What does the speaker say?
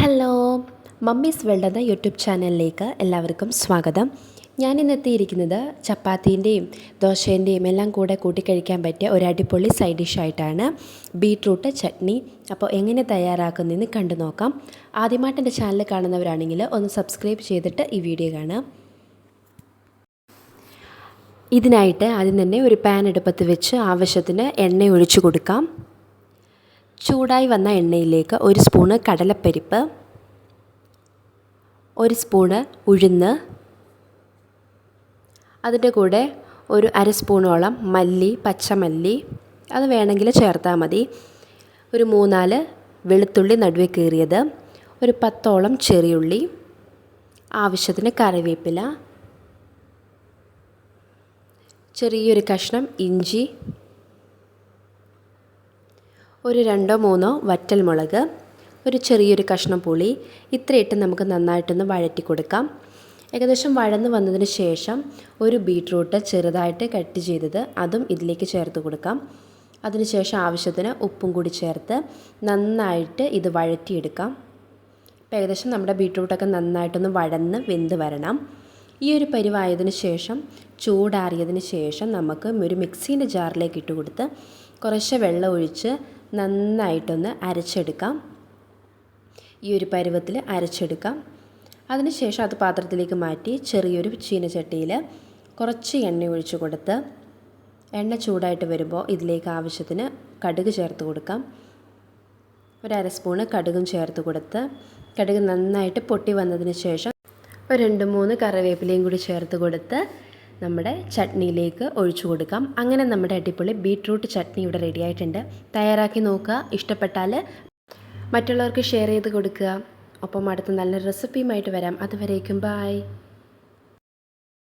Hello mummies world എന്ന YouTube ചാനലിലേക്ക് എല്ലാവർക്കും സ്വാഗതം. ഞാൻ എത്തിയിരിക്കുന്നത് ചപ്പാത്തീന്റെയും ദോശേന്റെയും എല്ലാം കൂടെ കൂട്ടിക്കഴിക്കാൻ പറ്റിയ ഒരു അടിപൊളി സൈഡ് ഡിഷായിട്ടാണ് ബീട്രൂട്ട് ചട്നി. അപ്പോൾ എങ്ങനെ തയ്യാറാക്കുന്നതെന്ന് കണ്ടു നോക്കാം. ആദ്യമായിട്ട് എന്റെ ചാനൽ കാണുന്നവരാണെങ്കിൽ ഒന്ന് സബ്സ്ക്രൈബ് ചെയ്തിട്ട് ഈ വീഡിയോ കാണാം ഇതിനായിട്ട് ആദ്യം തന്നെ ഒരു പാൻ എടുപ്പത്ത് വെച്ച് ആവശ്യത്തിന് എണ്ണ ഒഴിച്ചു കൊടുക്കാം. ചൂടായി വന്ന എണ്ണയിലേക്ക് ഒരു സ്പൂണ് കടലപ്പരിപ്പ് ഒരു സ്പൂണ് ഉഴുന്ന് അതിന്റെ കൂടെ ഒരു അര സ്പൂണോളം മല്ലി പച്ചമല്ലി അത് വേണമെങ്കിൽ ചേർത്താൽ മതി. ഒരു മൂന്നാൽ വെളുത്തുള്ളി നടുവേ കീറിയത് ഒരു പത്തോളം ചെറിയുള്ളി ആവശ്യത്തിന് കറിവേപ്പില ചെറിയൊരു കഷ്ണം ഇഞ്ചി ഒരു രണ്ടോ മൂന്നോ വറ്റൽ മുളക് ഒരു ചെറിയൊരു കഷ്ണം പുളി ഇത്രയിട്ട് നമുക്ക് നന്നായിട്ടൊന്ന് വഴറ്റി കൊടുക്കാം. ഏകദേശം വഴന്ന് വന്നതിന് ശേഷം ഒരു ബീട്രൂട്ട് ചെറുതായിട്ട് കട്ട് ചെയ്തത് അതും ഇതിലേക്ക് ചേർത്ത് കൊടുക്കാം. അതിനുശേഷം ആവശ്യത്തിന് ഉപ്പും കൂടി ചേർത്ത് നന്നായിട്ട് ഇത് വഴറ്റിയെടുക്കാം. ഇപ്പോൾ ഏകദേശം നമ്മുടെ ബീട്രൂട്ടൊക്കെ നന്നായിട്ടൊന്ന് വഴന്ന് വെന്ത് വരണം. ഈ ഒരു പരിവായതിനു ശേഷം ചൂടാറിയതിന് ശേഷം നമുക്ക് ഒരു മിക്സീന്റെ ജാറിലേക്ക് ഇട്ട് കൊടുത്ത് കുറച്ച് വെള്ളം ഒഴിച്ച് നന്നായിട്ടൊന്ന് അരച്ചെടുക്കാം. ഈ ഒരു പരുവത്തിൽ അരച്ചെടുക്കാം. അതിനുശേഷം അത് പാത്രത്തിലേക്ക് മാറ്റി ചെറിയൊരു ചീനച്ചട്ടിയിൽ കുറച്ച് എണ്ണ ഒഴിച്ച് കൊടുത്ത് എണ്ണ ചൂടായിട്ട് വരുമ്പോൾ ഇതിലേക്ക് ആവശ്യത്തിന് കടുക് ചേർത്ത് കൊടുക്കാം. ഒരു അര സ്പൂണ് കടുകും ചേർത്ത് കൊടുത്ത് കടുക് നന്നായിട്ട് പൊട്ടി വന്നതിന് ശേഷം ഒരു രണ്ട് മൂന്ന് കറിവേപ്പിലയും കൂടി ചേർത്ത് കൊടുത്ത് നമ്മുടെ ചട്നിയിലേക്ക് ഒഴിച്ചു കൊടുക്കാം. അങ്ങനെ നമ്മുടെ അടിപൊളി ബീട്രൂട്ട് ചട്നി ഇവിടെ റെഡി ആയിട്ടുണ്ട്. തയ്യാറാക്കി നോക്കുക. ഇഷ്ടപ്പെട്ടാൽ മറ്റുള്ളവർക്ക് ഷെയർ ചെയ്ത് കൊടുക്കുക. ഒപ്പം അടുത്ത നല്ല റെസിപ്പിയുമായിട്ട് വരാം. അതുവരേക്കും ബായ്